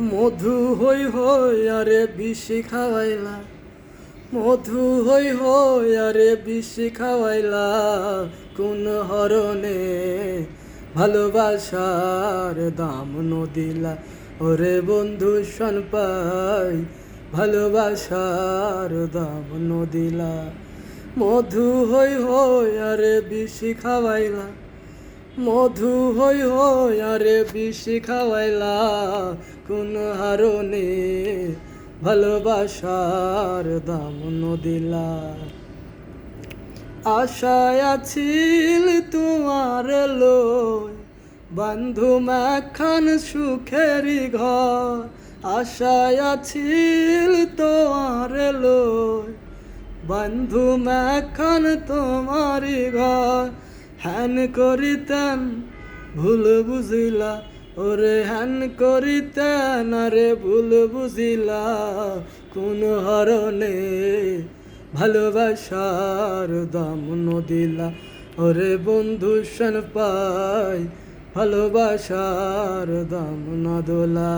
মধু হই হই আরে বিশি খাওয়াইলা মধু হই হই আরে বিশি খাওয়াইলা কোন হরণে ভালোবাসার দাম নদিলা। ওরে বন্ধু শন পাই ভালোবাসার দাম নদিলা। মধু হই হই আরে বিশি খাওয়াইলা মধু হই হই, আরে বিশি খাওয়াইলা, কোন হারনে ভালোবাসার দাম নদিলা। আশায় আছিল তোমার লই বন্ধু মাখান সুখেরি ঘর। আশায় আছিল তোমার লই বন্ধু মাখান তোমারি ঘর। হ্যান করিতেন ভুল বুঝিলা। ওরে হ্যান করিতেন আরে ভুল বুঝিলা। কোন হরণে ভালোবাসার দাম নদিলা। ওরে বন্ধু, শন পাই, ভালোবাসার দাম নদলা।